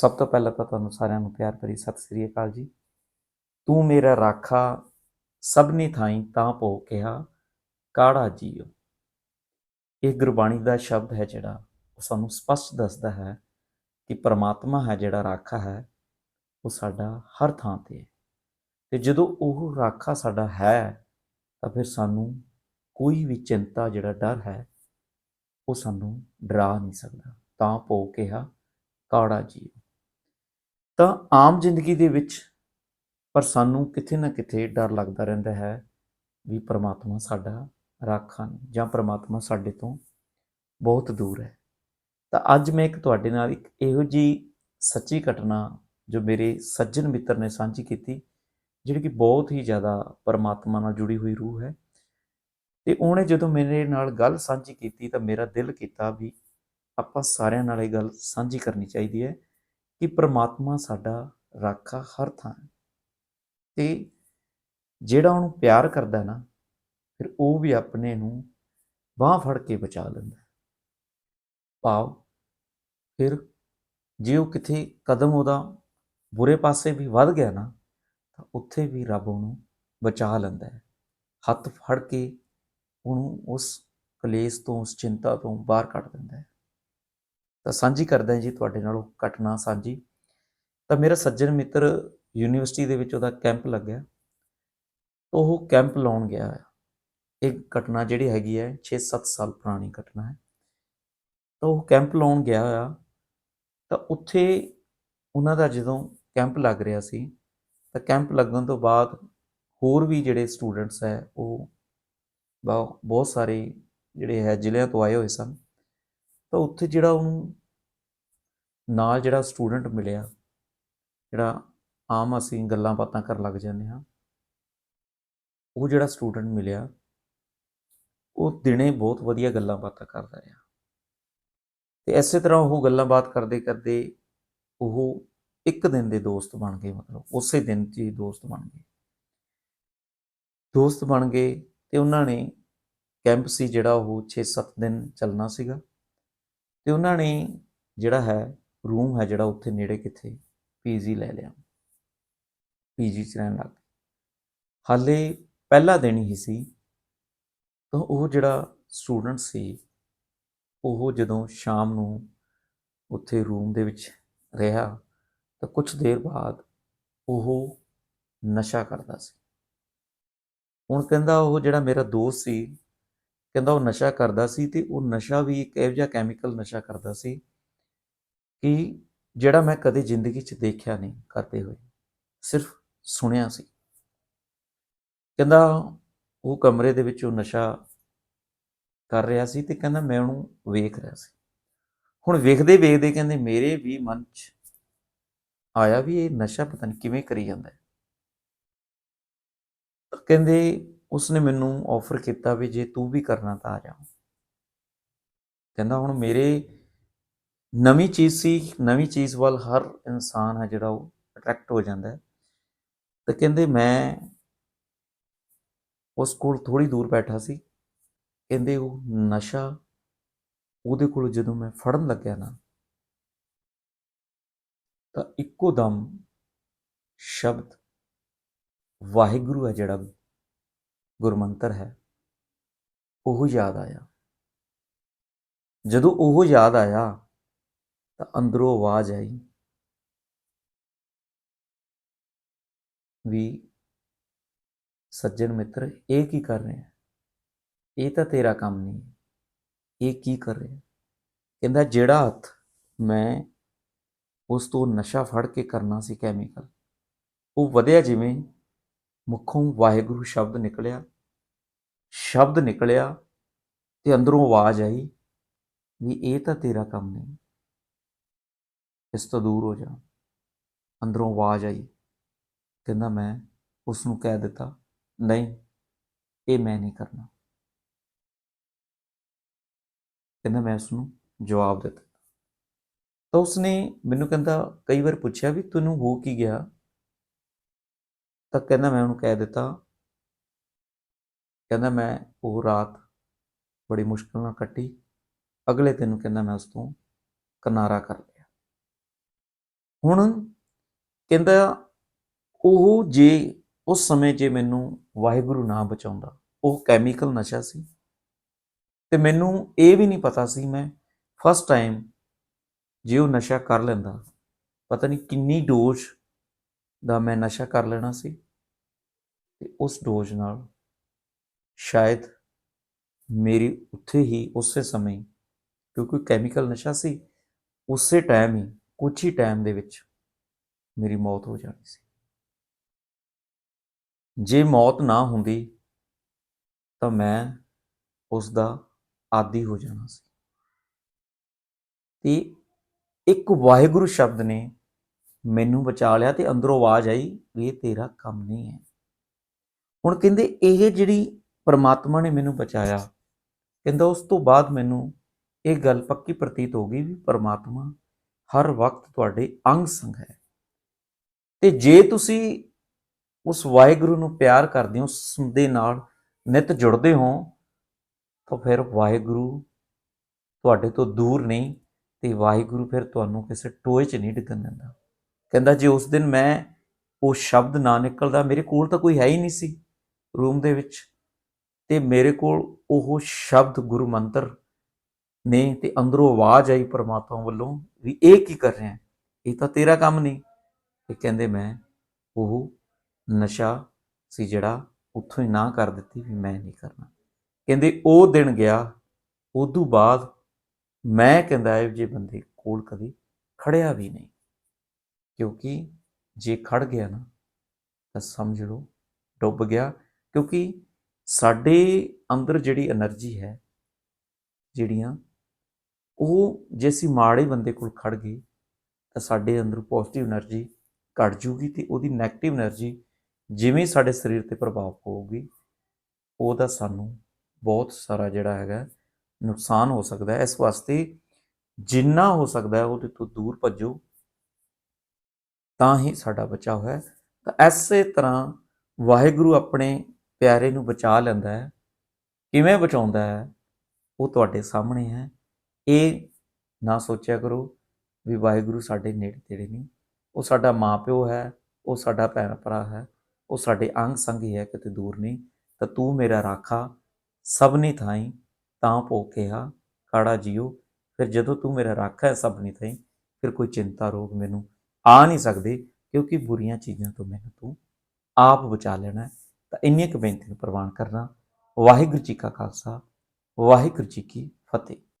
ਸਭ ਤੋਂ ਪਹਿਲਾਂ ਤਾਂ ਤੁਹਾਨੂੰ ਸਾਰਿਆਂ ਨੂੰ ਪਿਆਰ ਭਰੀ ਸਤਿ ਸ੍ਰੀ ਅਕਾਲ ਜੀ। ਤੂੰ ਮੇਰਾ ਰਾਖਾ, ਸਭਨੀ ਥਾਈ ਤਾਂ ਭੋ ਕਿਹਾ, ਕਾੜਾ ਜੀਓ। ਇਹ ਗੁਰਬਾਣੀ ਦਾ ਸ਼ਬਦ ਹੈ ਜਿਹੜਾ ਉਹ ਸਾਨੂੰ ਸਪਸ਼ਟ ਦੱਸਦਾ ਹੈ ਕਿ ਪਰਮਾਤਮਾ ਹੈ ਜਿਹੜਾ ਰਾਖਾ ਹੈ, ਉਹ ਸਾਡਾ ਹਰ ਥਾਂ ਤੇ ਹੈ। ਤੇ ਜਦੋਂ ਉਹ ਰਾਖਾ ਸਾਡਾ ਹੈ, ਤਾਂ ਫਿਰ ਸਾਨੂੰ ਕੋਈ ਵੀ ਚਿੰਤਾ ਜਿਹੜਾ ਡਰ ਹੈ, ਉਹ ਸਾਨੂੰ ਡਰਾ ਨਹੀਂ ਸਕਦਾ। ਤਾਂ ਭੋ ਕਿਹਾ, ਕਾੜਾ ਜੀਓ। ਤਾਂ ਆਮ ਜ਼ਿੰਦਗੀ ਦੇ ਵਿੱਚ ਪਰ ਸਾਨੂੰ ਕਿਤੇ ਨਾ ਕਿਤੇ ਡਰ ਲੱਗਦਾ ਰਹਿੰਦਾ ਹੈ ਵੀ ਪ੍ਰਮਾਤਮਾ ਸਾਡਾ ਰਾਖਾ ਨਹੀਂ ਜਾਂ ਪ੍ਰਮਾਤਮਾ ਸਾਡੇ ਤੋਂ ਬਹੁਤ ਦੂਰ ਹੈ। ਤਾਂ ਅੱਜ ਮੈਂ ਇੱਕ ਤੁਹਾਡੇ ਨਾਲ ਇੱਕ ਇਹੋ ਜੀ ਸੱਚੀ ਘਟਨਾ ਜੋ ਮੇਰੇ ਸੱਜਣ ਮਿੱਤਰ ਨੇ ਸਾਂਝੀ ਕੀਤੀ, ਜਿਹੜੀ ਕਿ ਬਹੁਤ ਹੀ ਜ਼ਿਆਦਾ ਪਰਮਾਤਮਾ ਨਾਲ ਜੁੜੀ ਹੋਈ ਰੂਹ ਹੈ। ਤੇ ਉਹਨੇ ਜਦੋਂ ਮੇਰੇ ਨਾਲ ਗੱਲ ਸਾਂਝੀ ਕੀਤੀ ਤਾਂ ਮੇਰਾ ਦਿਲ ਕੀਤਾ ਵੀ ਆਪਾਂ ਸਾਰਿਆਂ ਨਾਲ ਇਹ ਗੱਲ ਸਾਂਝੀ ਕਰਨੀ ਚਾਹੀਦੀ ਹੈ ਕਿ ਪ੍ਰਮਾਤਮਾ ਸਾਡਾ ਰਾਖਾ ਹਰ ਥਾਂ ਹੈ। ਤੇ ਜਿਹੜਾ ਉਹਨੂੰ ਪਿਆਰ ਕਰਦਾ ਨਾ, ਫਿਰ ਉਹ ਵੀ ਆਪਣੇ ਨੂੰ ਬਾਹ ਫੜ ਕੇ ਬਚਾ ਲੈਂਦਾ ਭਾਵ ਫਿਰ ਜੇ ਉਹ ਕਿਤੇ ਕਦਮ ਉਹਦਾ ਬੁਰੇ ਪਾਸੇ ਵੀ ਵੱਧ ਗਿਆ ਨਾ, ਤਾਂ ਉੱਥੇ ਵੀ ਰੱਬ ਉਹਨੂੰ ਬਚਾ ਲੈਂਦਾ ਹੈ। ਹੱਥ ਫੜ ਕੇ ਉਹਨੂੰ ਉਸ ਕਲੇਸ਼ ਤੋਂ, ਉਸ ਚਿੰਤਾ ਤੋਂ ਬਾਹਰ ਕੱਢ ਦਿੰਦਾ ਹੈ। ਤਾਂ ਸਾਂਝੀ ਕਰਦਾ ਜੀ ਤੁਹਾਡੇ ਨਾਲ ਉਹ ਘਟਨਾ ਸਾਂਝੀ। ਤਾਂ ਮੇਰਾ ਸੱਜਣ ਮਿੱਤਰ ਯੂਨੀਵਰਸਿਟੀ ਦੇ ਵਿੱਚ ਉਹਦਾ ਕੈਂਪ ਲੱਗਿਆ। ਉਹ ਕੈਂਪ ਲਾਉਣ ਗਿਆ ਹੈ ਇਹ ਘਟਨਾ ਜਿਹੜੀ ਹੈਗੀ ਹੈ 6-7 ਸਾਲ ਪੁਰਾਣੀ ਘਟਨਾ ਹੈ। ਤਾਂ ਉਹ ਕੈਂਪ ਲਾਉਣ ਗਿਆ ਹੋਇਆ। ਤਾਂ ਉੱਥੇ ਉਹਨਾਂ ਦਾ ਜਦੋਂ ਕੈਂਪ ਲੱਗ ਰਿਹਾ ਸੀ, ਤਾਂ ਕੈਂਪ ਲੱਗਣ ਤੋਂ ਬਾਅਦ ਹੋਰ ਵੀ ਜਿਹੜੇ ਸਟੂਡੈਂਟਸ ਹੈ, ਉਹ ਬਹੁ- ਬਹੁਤ ਸਾਰੇ ਜਿਹੜੇ ਹੈ, ਜ਼ਿਲ੍ਹਿਆਂ ਤੋਂ ਆਏ ਹੋਏ ਸਨ। ਤਾਂ ਉੱਥੇ ਜਿਹੜਾ ਉਹਨੂੰ ਨਾਲ ਜਿਹੜਾ ਸਟੂਡੈਂਟ ਮਿਲਿਆ, ਜਿਹੜਾ ਆਮ ਅਸੀਂ ਗੱਲਾਂ ਬਾਤਾਂ ਕਰਨ ਲੱਗ ਜਾਂਦੇ ਹਾਂ, ਉਹ ਜਿਹੜਾ ਸਟੂਡੈਂਟ ਮਿਲਿਆ, ਉਹ ਦਿਨੇ ਬਹੁਤ ਵਧੀਆ ਗੱਲਾਂ ਬਾਤਾਂ ਕਰਦਾ ਰਿਹਾ। ਤੇ ਇਸੇ ਤਰ੍ਹਾਂ ਉਹ ਗੱਲਾਂ ਬਾਤ ਕਰਦੇ ਕਰਦੇ ਉਹ ਇੱਕ ਦਿਨ ਦੇ ਦੋਸਤ ਬਣ ਗਏ, ਮਤਲਬ ਉਸੇ ਦਿਨ 'ਚ ਹੀ ਦੋਸਤ ਬਣ ਗਏ। ਦੋਸਤ ਬਣ ਗਏ ਤੇ ਉਹਨਾਂ ਨੇ ਕੈਂਪ ਸੀ ਜਿਹੜਾ ਉਹ 6-7 ਦਿਨ ਚੱਲਣਾ ਸੀਗਾ। ਤੇ ਉਹਨਾਂ ਨੇ ਜਿਹੜਾ ਹੈ, ਰੂਮ ਹੈ ਜਿਹੜਾ ਉੱਥੇ ਨੇੜੇ ਕਿੱਥੇ ਪੀਜੀ ਲੈ ਲਿਆ। ਪੀਜੀ 'ਚ ਰਹਿਣ ਲੱਗ ਗਏ। ਹਾਲੇ ਪਹਿਲਾ ਦਿਨ ਹੀ ਸੀ। ਤਾਂ ਉਹ ਜਿਹੜਾ ਸਟੂਡੈਂਟ ਸੀ, ਉਹ ਜਦੋਂ ਸ਼ਾਮ ਨੂੰ ਉੱਥੇ ਰੂਮ ਦੇ ਵਿੱਚ ਰਿਹਾ, ਤਾਂ ਕੁਝ ਦੇਰ ਬਾਅਦ ਉਹ ਨਸ਼ਾ ਕਰਦਾ ਸੀ। ਹੁਣ ਕਹਿੰਦਾ ਉਹ ਜਿਹੜਾ ਮੇਰਾ ਦੋਸਤ ਸੀ ਕਹਿੰਦਾ ਉਹ ਨਸ਼ਾ ਕਰਦਾ ਸੀ ਤੇ ਉਹ ਨਸ਼ਾ ਵੀ ਇੱਕ ਇਹੋ ਜਿਹਾ ਕੈਮੀਕਲ ਨਸ਼ਾ ਕਰਦਾ ਸੀ ਕਿ ਜਿਹੜਾ ਮੈਂ ਕਦੇ ਜ਼ਿੰਦਗੀ 'ਚ ਦੇਖਿਆ ਨਹੀਂ ਕਰਦੇ ਹੋਏ, ਸਿਰਫ ਸੁਣਿਆ ਸੀ। ਕਹਿੰਦਾ ਉਹ ਕਮਰੇ ਦੇ ਵਿੱਚ ਉਹ ਨਸ਼ਾ ਕਰ ਰਿਹਾ ਸੀ ਤੇ ਕਹਿੰਦਾ ਮੈਂ ਉਹਨੂੰ ਵੇਖ ਰਿਹਾ ਸੀ। ਹੁਣ ਵੇਖਦੇ ਵੇਖਦੇ ਕਹਿੰਦੇ ਮੇਰੇ ਵੀ ਮਨ 'ਚ ਆਇਆ ਵੀ ਇਹ ਨਸ਼ਾ ਪਤਾ ਨਹੀਂ ਕਿਵੇਂ ਕਰੀ ਜਾਂਦਾ ਕਹਿੰਦੇ ਉਸਨੇ ਮੈਨੂੰ ਆਫਰ ਕੀਤਾ ਵੀ ਜੇ ਤੂੰ ਵੀ ਕਰਨਾ ਤਾਂ ਆ ਜਾ। ਕਹਿੰਦਾ ਹੁਣ ਮੇਰੇ ਨਵੀਂ ਚੀਜ਼ ਸੀ, ਨਵੀਂ ਚੀਜ਼ ਵੱਲ ਹਰ ਇਨਸਾਨ ਹੈ ਜਿਹੜਾ ਉਹ ਅਟਰੈਕਟ ਹੋ ਜਾਂਦਾ ਹੈ। ਤਾਂ ਕਹਿੰਦੇ ਮੈਂ ਉਸ ਕੋਲ ਥੋੜੀ ਦੂਰ ਬੈਠਾ ਸੀ। ਕਹਿੰਦੇ ਉਹ ਨਸ਼ਾ ਉਹਦੇ ਕੋਲ ਜਦੋਂ ਮੈਂ ਫੜਨ ਲੱਗਿਆ ਨਾ, ਤਾਂ ਇੱਕੋ ਦਮ ਸ਼ਬਦ ਵਾਹਿਗੁਰੂ ਹੈ ਜਿਹੜਾ ਗੁਰਮੰਤਰ ਹੈ, ਉਹ ਯਾਦ ਆਇਆ। ਜਦੋਂ ਉਹ ਯਾਦ ਆਇਆ, ਤਾਂ ਅੰਦਰੋਂ ਆਵਾਜ਼ ਆਈ ਵੀ ਸੱਜਣ ਮਿੱਤਰ, ਇਹ ਕੀ ਕਰ ਰਹੇ? ਹੈ ਇਹ ਤਾਂ ਤੇਰਾ ਕੰਮ ਨਹੀਂ ਇਹ ਕੀ ਕਰ ਰਿਹਾ? ਕਹਿੰਦਾ, ਜਿਹੜਾ ਹੱਥ ਮੈਂ ਉਸ ਤੋਂ ਨਸ਼ਾ ਫੜ ਕੇ ਕਰਨਾ ਸੀ ਕੈਮੀਕਲ, ਉਹ ਵਧਿਆ ਜਿਵੇਂ ਮੁੱਖੋਂ ਵਾਹਿਗੁਰੂ ਸ਼ਬਦ ਨਿਕਲਿਆ। ਸ਼ਬਦ ਨਿਕਲਿਆ ਤੇ ਅੰਦਰੋਂ ਆਵਾਜ਼ ਆਈ ਵੀ ਇਹ ਤਾਂ ਤੇਰਾ ਕੰਮ ਨਹੀਂ। ਇਸ ਤੋਂ ਦੂਰ ਹੋ ਜਾ। ਅੰਦਰੋਂ ਆਵਾਜ਼ ਆਈ। ਕਹਿੰਦਾ ਮੈਂ ਉਸ ਨੂੰ ਕਹਿ ਦਿੱਤਾ, ਨਹੀਂ, ਇਹ ਮੈਂ ਨਹੀਂ ਕਰਨਾ। ਕਹਿੰਦਾ ਮੈਂ ਉਸ ਨੂੰ ਜਵਾਬ ਦਿੱਤਾ। ਤਾਂ ਉਸਨੇ ਮੈਨੂੰ ਕਹਿੰਦਾ ਕਈ ਵਾਰ ਪੁੱਛਿਆ ਵੀ ਤੈਨੂੰ ਹੋ ਕੀ ਗਿਆ? ਤਾਂ ਕਹਿੰਦਾ ਮੈਂ ਉਹਨੂੰ ਕਹਿ ਦਿੱਤਾ। ਕਹਿੰਦਾ ਮੈਂ ਉਹ ਰਾਤ ਬੜੀ ਮੁਸ਼ਕਲ ਨਾਲ ਕੱਟੀ। ਅਗਲੇ ਦਿਨ ਕਹਿੰਦਾ ਮੈਂ ਉਸ ਤੋਂ ਕਿਨਾਰਾ ਕਰ ਲਿਆ। ਹੁਣ ਕਹਿੰਦਾ ਉਹ ਜੇ ਉਸ ਸਮੇਂ ਜੇ ਮੈਨੂੰ ਵਾਹਿਗੁਰੂ ਨਾ ਬਚਾਉਂਦਾ, ਉਹ ਕੈਮੀਕਲ ਨਸ਼ਾ ਸੀ। ਤੇ ਮੈਨੂੰ ਇਹ ਵੀ ਨਹੀਂ ਪਤਾ ਸੀ ਮੈਂ ਫਸਟ ਟਾਈਮ ਜੇ ਉਹ ਨਸ਼ਾ ਕਰ ਲੈਂਦਾ, ਪਤਾ ਨਹੀਂ ਕਿੰਨੀ ਡੋਜ਼ ਦਾ ਮੈਂ ਨਸ਼ਾ ਕਰ ਲੈਣਾ ਸੀ ਤੇ ਉਸ ਡੋਜ਼ ਨਾਲ ਸ਼ਾਇਦ ਮੇਰੀ ਉੱਥੇ ਹੀ ਉਸੇ ਸਮੇਂ, ਕਿਉਂਕਿ ਕੈਮੀਕਲ ਨਸ਼ਾ ਸੀ, ਉਸੇ ਟਾਈਮ ਹੀ ਕੁਝ ਹੀ ਟਾਈਮ ਦੇ ਵਿੱਚ ਮੇਰੀ ਮੌਤ ਹੋ ਜਾਣੀ ਸੀ। ਜੇ ਮੌਤ ਨਾ ਹੁੰਦੀ ਤਾਂ ਮੈਂ ਉਸ ਦਾ ਆਦੀ ਹੋ ਜਾਣਾ ਸੀ। ਤੇ ਇੱਕ ਵਾਹਿਗੁਰੂ ਸ਼ਬਦ ਨੇ ਮੈਨੂੰ ਬਚਾ ਲਿਆ ਤੇ ਅੰਦਰੋਂ ਆਵਾਜ਼ ਆਈ ਵੀ ਇਹ ਤੇਰਾ ਕੰਮ ਨਹੀਂ ਹੈ। ਹੁਣ ਕਹਿੰਦੇ ਇਹ ਜਿਹੜੀ ਪਰਮਾਤਮਾ ਨੇ ਮੈਨੂੰ ਬਚਾਇਆ, ਕਹਿੰਦਾ ਉਸ ਤੋਂ ਬਾਅਦ ਮੈਨੂੰ ਇਹ ਗੱਲ ਪੱਕੀ ਪ੍ਰਤੀਤ ਹੋ ਗਈ ਵੀ ਪਰਮਾਤਮਾ ਹਰ ਵਕਤ ਤੁਹਾਡੇ ਅੰਗ ਸੰਗ ਹੈ। ਤੇ ਜੇ ਤੁਸੀਂ ਉਸ ਵਾਹਿਗੁਰੂ ਨੂੰ ਪਿਆਰ ਕਰਦੇ ਹੋ, ਉਸ ਦੇ ਨਾਲ ਨਿਤ ਜੁੜਦੇ ਹੋ, ਤਾਂ ਫਿਰ ਵਾਹਿਗੁਰੂ ਤੁਹਾਡੇ ਤੋਂ ਦੂਰ ਨਹੀਂ ਤੇ ਵਾਹਿਗੁਰੂ ਫਿਰ ਤੁਹਾਨੂੰ ਕਿਸੇ ਟੋਏ 'ਚ ਨਹੀਂ ਡਿੱਗਣ ਦਿੰਦਾ। ਕਹਿੰਦਾ ਜੇ ਉਸ ਦਿਨ ਮੈਂ ਉਹ ਸ਼ਬਦ ਨਾ ਨਿਕਲਦਾ, ਮੇਰੇ ਕੋਲ ਤਾਂ ਕੋਈ ਹੈ ਹੀ ਨਹੀਂ ਸੀ ਰੂਮ ਦੇ ਵਿੱਚ। ਤੇ ਮੇਰੇ ਕੋਲ ਉਹ ਸ਼ਬਦ ਗੁਰੂ ਮੰਤਰ ਨੇ ਤੇ ਅੰਦਰੋਂ ਆਵਾਜ਼ ਆਈ ਪਰਮਾਤਮਾ ਵੱਲੋਂ ਵੀ ਇਹ ਕੀ ਕਰ ਰਿਹਾ ਇਹ ਤਾਂ ਤੇਰਾ ਕੰਮ ਨਹੀਂ। ਤੇ ਕਹਿੰਦੇ ਮੈਂ ਉਹ ਨਸ਼ਾ ਸੀ ਜਿਹੜਾ ਉੱਥੋਂ ਹੀ ਨਾ ਕਰ ਦਿੱਤੀ ਵੀ ਮੈਂ ਨਹੀਂ ਕਰਨਾ। ਕਹਿੰਦੇ ਉਹ ਦਿਨ ਗਿਆ ਉਦੋਂ ਬਾਅਦ ਮੈਂ ਕਹਿੰਦਾ ਇਹ ਜੇ ਬੰਦੇ ਕੋਲ ਕਦੀ ਖੜਿਆ ਵੀ ਨਹੀਂ। ਕਿਉਂਕਿ ਜੇ ਖੜ ਗਿਆ ਨਾ, ਤਾਂ ਸਮਝ ਲਓ, ਡੁੱਬ ਗਿਆ। ਕਿਉਂਕਿ ਸਾਡੇ ਅੰਦਰ ਜਿਹੜੀ એનર્ਜੀ ਹੈ, ਜਿਹੜੀਆਂ, ਉਹ ਜੇ ਅਸੀਂ ਮਾੜੇ ਬੰਦੇ ਕੋਲ ਖੜ ਗਏ, ਤਾਂ ਸਾਡੇ ਅੰਦਰ ਪੋਜ਼ਿਟਿਵ એનર્ਜੀ ਘਟ ਜੂਗੀ ਤੇ ਉਹਦੀ ਨੈਗੇਟਿਵ એનર્ਜੀ ਜਿਵੇਂ ਸਾਡੇ ਸਰੀਰ ਤੇ ਪ੍ਰਭਾਵ ਪਾਊਗੀ, ਉਹਦਾ ਸਾਨੂੰ ਬਹੁਤ ਸਾਰਾ ਜਿਹੜਾ ਹੈਗਾ ਨੁਕਸਾਨ ਹੋ ਸਕਦਾ ਹੈ। ਇਸ ਵਾਸਤੇ ਜਿੰਨਾ ਹੋ ਸਕਦਾ ਹੈ, ਉਹਦੇ ਤੋਂ ਦੂਰ ਭੱਜੋ। ਤਾਂ ਹੀ ਸਾਡਾ ਬਚਾਅ ਹੋਇਆ ਤਾਂ ਐਸੇ ਤਰ੍ਹਾਂ ਵਾਹਿਗੁਰੂ ਆਪਣੇ ਪਿਆਰੇ ਨੂੰ ਬਚਾ ਲੈਂਦਾ ਹੈ। ਕਿਵੇਂ ਬਚਾਉਂਦਾ ਹੈ? ਉਹ ਤੁਹਾਡੇ ਸਾਹਮਣੇ ਹੈ। ਇਹ ਨਾ ਸੋਚਿਆ ਕਰੋ ਵੀ ਵਾਹਿਗੁਰੂ ਸਾਡੇ ਨੇੜੇ ਤੇੜੇ ਨਹੀਂ। ਉਹ ਸਾਡਾ ਮਾਪਿਓ ਹੈ, ਉਹ ਸਾਡਾ ਭੈਣ ਭਰਾ ਹੈ, ਉਹ ਸਾਡੇ ਅੰਗ ਸੰਗ ਹੀ ਹੈ, ਕਿਤੇ ਦੂਰ ਨਹੀਂ। ਤਾਂ ਤੂੰ ਮੇਰਾ ਰਾਖਾ ਸਭਨੀ ਥਾਈ ਤਾਂ ਭੋਖਿਆ ਕਾੜਾ ਜੀਓ। ਫਿਰ ਜਦੋਂ ਤੂੰ ਮੇਰਾ ਰਾਖਾ ਹੈ ਸਭਨੀ ਥਾਈ, ਫਿਰ ਕੋਈ ਚਿੰਤਾ ਰੋਗ ਮੈਨੂੰ ਆ ਨਹੀਂ ਸਕਦੇ ਕਿਉਂਕਿ ਬੁਰੀਆਂ ਚੀਜ਼ਾਂ ਤੋਂ ਮੈਨੂੰ ਤੂੰ ਆਪ ਬਚਾ ਲੈਣਾ ਤਾਂ ਇੰਨੀਆਂ ਕੁ ਬੇਨਤੀ ਨੂੰ ਪ੍ਰਵਾਨ ਕਰਨਾ ਵਾਹਿਗੁਰੂ ਜੀ ਕਾ ਖਾਲਸਾ, ਵਾਹਿਗੁਰੂ ਜੀ ਕੀ ਫਤਿਹ।